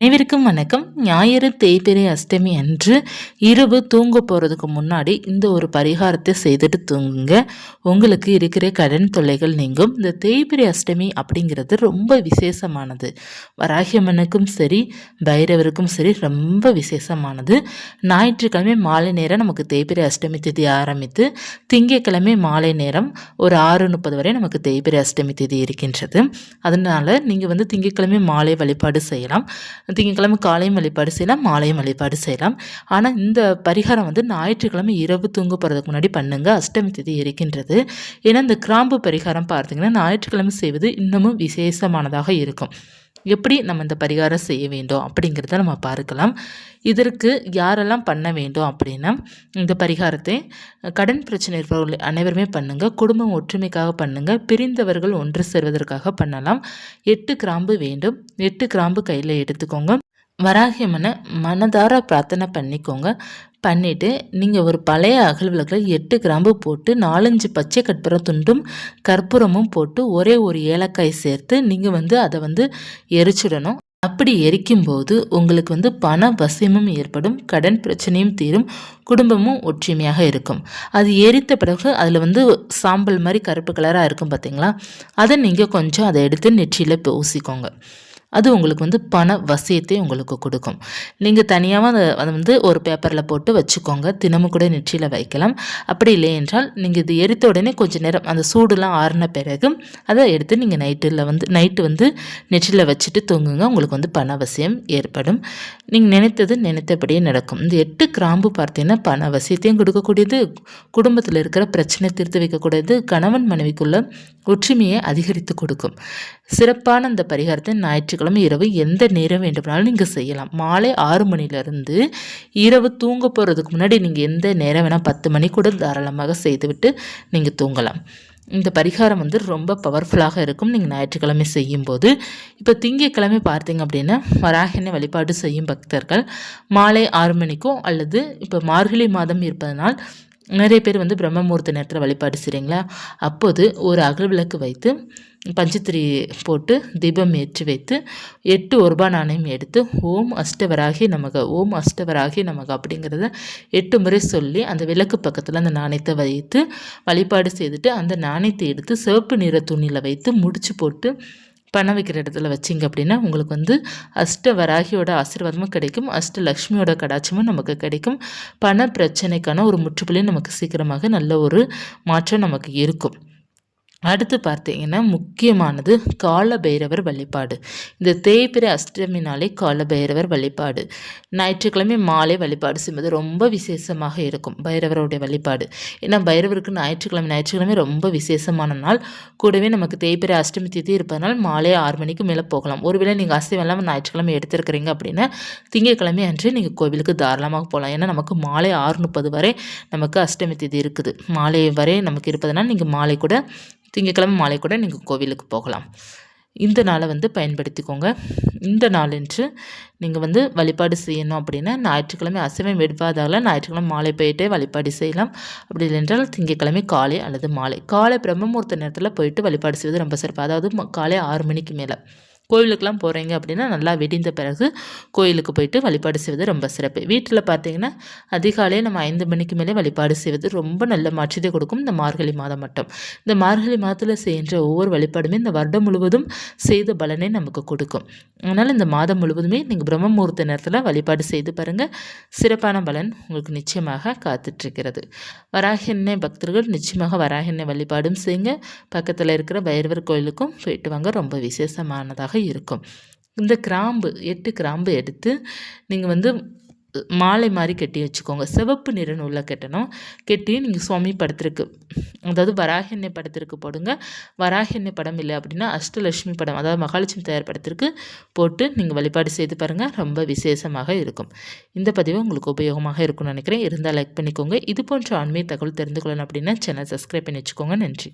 அனைவருக்கும் வணக்கம். ஞாயிறு தேய்பிரை அஷ்டமி அன்று இரவு தூங்க போகிறதுக்கு முன்னாடி இந்த ஒரு பரிகாரத்தை செய்துட்டு தூங்குங்க. உங்களுக்கு இருக்கிற கடன் தொல்லைகள் நீங்கும். இந்த தேய்பிரை அஷ்டமி அப்படிங்கிறது ரொம்ப விசேஷமானது. வராகியம்மனுக்கும் சரி பைரவருக்கும் சரி ரொம்ப விசேஷமானது. ஞாயிற்றுக்கிழமை மாலை நேரம் நமக்கு தேய்பிரை அஷ்டமி திதி ஆரம்பித்து திங்கக்கிழமை மாலை நேரம் ஒரு ஆறு முப்பது வரை நமக்கு தேய்பிரை அஷ்டமி திதி இருக்கின்றது. அதனால் நீங்கள் வந்து திங்கக்கிழமை மாலை வழிபாடு செய்யலாம். திங்கக்கிழமை காலையும் வழிபாடு செய்யலாம் மாலையும் வழிபாடு செய்யலாம். ஆனால் இந்த பரிகாரம் வந்து ஞாயிற்றுக்கிழமை இரவு தூங்க போகிறதுக்கு முன்னாடி பண்ணுங்கள் அஷ்டமி திதி இருக்கின்றது. ஏன்னா இந்த கிராம்பு பரிகாரம் பார்த்தீங்கன்னா ஞாயிற்றுக்கிழமை செய்வது இன்னமும் விசேஷமானதாக இருக்கும். எப்படி நம்ம இந்த பரிகாரம் செய்ய வேண்டும் அப்படிங்கிறத நம்ம பார்க்கலாம். இதற்கு யாரெல்லாம் பண்ண வேண்டும் அப்படின்னா இந்த பரிகாரத்தை கடன் பிரச்சனை இருப்பவர்கள் அனைவருமே பண்ணுங்கள் குடும்பம் ஒற்றுமைக்காக பண்ணுங்கள் பிரிந்தவர்கள் ஒன்று சேர்வதற்காக பண்ணலாம். எட்டு கிராம்பு வேண்டும். எட்டு கிராம்பு கையில் எடுத்துக்கோங்க. வராகியம்மனை மனதார பிரார்த்தனை பண்ணிக்கோங்க. பண்ணிவிட்டு நீங்கள் ஒரு பழைய அகல் விளக்கில் எட்டு கிராம்பு போட்டு நாலஞ்சு பச்சை கற்பூர துண்டும் கற்பூரமும் போட்டு ஒரே ஒரு ஏலக்காய் சேர்த்து நீங்கள் வந்து அதை வந்து எரிச்சிடணும். அப்படி எரிக்கும்போது உங்களுக்கு வந்து பண வசியமும் ஏற்படும் கடன் பிரச்சனையும் தீரும் குடும்பமும் ஒற்றுமையாக இருக்கும். அது எரித்த பிறகு அதில் வந்து சாம்பல் மாதிரி கருப்பு கலராக இருக்கும் பார்த்தீங்களா அதை நீங்கள் கொஞ்சம் அதை எடுத்து நெற்றியில் பூசிக்கோங்க அது உங்களுக்கு வந்து பண வசியத்தை உங்களுக்கு கொடுக்கும். நீங்கள் தனியாக அதை அதை வந்து ஒரு பேப்பரில் போட்டு வச்சுக்கோங்க. தினமும் கூட நெற்றியில் வைக்கலாம். அப்படி இல்லை என்றால் நீங்கள் இது எரித்த உடனே கொஞ்சம் நேரம் அந்த சூடுலாம் ஆறின பிறகு அதை எடுத்து நீங்கள் நைட்டில் வந்து நைட்டு வந்து நெற்றியில் வச்சுட்டு தூங்குங்க. உங்களுக்கு வந்து பண வசியம் ஏற்படும். நீங்கள் நினைத்தது நினைத்தபடியே நடக்கும். இந்த எட்டு கிராம்பு பார்த்தீங்கன்னா பண அவசியத்தையும் கொடுக்கக்கூடியது. குடும்பத்தில் இருக்கிற பிரச்சனை தீர்த்து வைக்கக்கூடியது. கணவன் மனைவிக்குள்ள ஒற்றுமையை அதிகரித்து கொடுக்கும். சிறப்பான இந்த பரிகாரத்தை ஞாயிற்றுக்கிழமை இரவு எந்த நேரம் வேண்டுமானாலும் நீங்கள் செய்யலாம். மாலை ஆறு மணிலேருந்து இரவு தூங்க போகிறதுக்கு முன்னாடி நீங்கள் எந்த நேரம் வேணால் பத்து மணி கூட தாராளமாக செய்துவிட்டு நீங்கள் தூங்கலாம். இந்த பரிகாரம் வந்து ரொம்ப பவர்ஃபுல்லாக இருக்கும். நீங்கள் ஞாயிற்றுக்கிழமை செய்யும்போது. இப்போ திங்கக்கிழமை பார்த்தீங்க அப்படின்னா வராகினை வழிபாடு செய்யும் பக்தர்கள் மாலை ஆறு மணிக்கோ அல்லது இப்போ மார்கழி மாதம் இருப்பதனால் நிறைய பேர் வந்து பிரம்மமூர்த்தி நேரத்தில் வழிபாடு செய்கிறீங்களா அப்போது ஒரு அகல் விளக்கு வைத்து பஞ்சத்திரி போட்டு தீபம் ஏற்றி வைத்து எட்டு ஒரு ரூபாய் நாணயம் எடுத்து ஓம் அஷ்டவராகி நமக ஓம் அஷ்டவராகி நமக அப்படிங்கிறத எட்டு முறை சொல்லி அந்த விளக்கு பக்கத்தில் அந்த நாணயத்தை வைத்து வழிபாடு செய்துட்டு அந்த நாணயத்தை எடுத்து சிவப்பு நிற துணியில் வைத்து முடிச்சு போட்டு பணம் வைக்கிற இடத்துல வச்சிங்க அப்படின்னா உங்களுக்கு வந்து அஷ்ட வராகியோட ஆசீர்வாதமும் கிடைக்கும். அஷ்ட லக்ஷ்மியோட கடாட்சமும் நமக்கு கிடைக்கும். பண பிரச்சனைக்கான ஒரு முற்றுப்புள்ளி நமக்கு சீக்கிரமாக நல்ல ஒரு மாற்றம் நமக்கு இருக்கும். அடுத்து பார்த்தீங்கன்னா முக்கியமானது கால பைரவர் வழிபாடு. இந்த தேய்பிரை அஷ்டமி நாளே கால பைரவர் வழிபாடு. ஞாயிற்றுக்கிழமை மாலை வழிபாடு செய்வது ரொம்ப விசேஷமாக இருக்கும் பைரவருடைய வழிபாடு. ஏன்னா பைரவருக்கு ஞாயிற்றுக்கிழமை ஞாயிற்றுக்கிழமை ரொம்ப விசேஷமான நாள். கூடவே நமக்கு தேய்பிரை அஷ்டமி திதி இருப்பதனால் மாலை ஆறு மணிக்கு மேலே போகலாம். ஒருவேளை நீங்கள் அசைவம் இல்லாமல் ஞாயிற்றுக்கிழமை எடுத்துருக்கிறீங்க அப்படின்னா திங்கட்கிழமை அன்று நீங்கள் கோவிலுக்கு தாராளமாக போகலாம். ஏன்னா நமக்கு மாலை ஆறு முப்பது வரை நமக்கு அஷ்டமி திதி இருக்குது. மாலை வரை நமக்கு இருப்பதனால் நீங்கள் மாலை கூட திங்கக்கிழமை மாலை கூட நீங்கள் கோவிலுக்கு போகலாம். இந்த நாளை வந்து பயன்படுத்திக்கோங்க. இந்த நாளன்று நீங்கள் வந்து வழிபாடு செய்யணும் அப்படின்னா ஞாயிற்றுக்கிழமை அசைவம் எடுப்பாதால ஞாயிற்றுக்கிழமை மாலை போயிட்டே வழிபாடு செய்யலாம். அப்படி இல்லைன்றால் திங்கக்கிழமை காலை அல்லது மாலை. காலை பிரம்மமூர்த்த நேரத்தில் போயிட்டு வழிபாடு செய்வது ரொம்ப சிறப்பு. அதாவது காலை ஆறு மணிக்கு மேலே. கோயிலுக்கெலாம் போகிறீங்க அப்படின்னா நல்லா வெடிந்த பிறகு கோயிலுக்கு போயிட்டு வழிபாடு செய்வது ரொம்ப சிறப்பு. வீட்டில் பார்த்தீங்கன்னா அதிகாலையில் நம்ம ஐந்து மணிக்கு மேலே வழிபாடு செய்வது ரொம்ப நல்ல மாற்றத்தை கொடுக்கும். இந்த மார்கழி மாதம் மட்டும். இந்த மார்கழி மாதத்தில் செய்கின்ற ஒவ்வொரு வழிபாடுமே இந்த வருடம் முழுவதும் செய்த பலனை நமக்கு கொடுக்கும். அதனால் இந்த மாதம் முழுவதுமே நீங்கள் பிரம்ம முகூர்த்த நேரத்தில் வழிபாடு செய்து பாருங்கள் சிறப்பான பலன் உங்களுக்கு நிச்சயமாக காத்துட்ருக்கிறது வராகிண்ணை பக்தர்கள் நிச்சயமாக வராகிண்ணை வழிபாடும் செய்யுங்க. பக்கத்தில் இருக்கிற பைரவர் கோயிலுக்கும் போயிட்டு வாங்க. ரொம்ப விசேஷமானதாக இருக்கும். இந்த கிராம்பு எட்டு கிராம்பு எடுத்து நீங்கள் வந்து மாலை மாதிரி கட்டி வச்சுக்கோங்க. சிவப்பு நிற நூலில் கட்டணும். கட்டி நீங்கள் சுவாமி படத்திற்கு அதாவது வராகிண்ணை படத்திற்கு போடுங்க. வராகிண்ணை படம் இல்லை அப்படின்னா அஷ்டலட்சுமி படம் அதாவது மகாலட்சுமி தயார் படத்திற்கு போட்டு நீங்கள் வழிபாடு செய்து பாருங்கள் ரொம்ப விசேஷமாக இருக்கும். இந்த பதிவு உங்களுக்கு உபயோகமாக இருக்கும்னு நினைக்கிறேன். இருந்தால் லைக் பண்ணிக்கோங்க. இது போன்ற ஆன்மீக தகவல் தெரிந்து கொள்ளணும் அப்படின்னா சேனல் சப்ஸ்கிரைப் பண்ணி வச்சுக்கோங்க. நன்றி.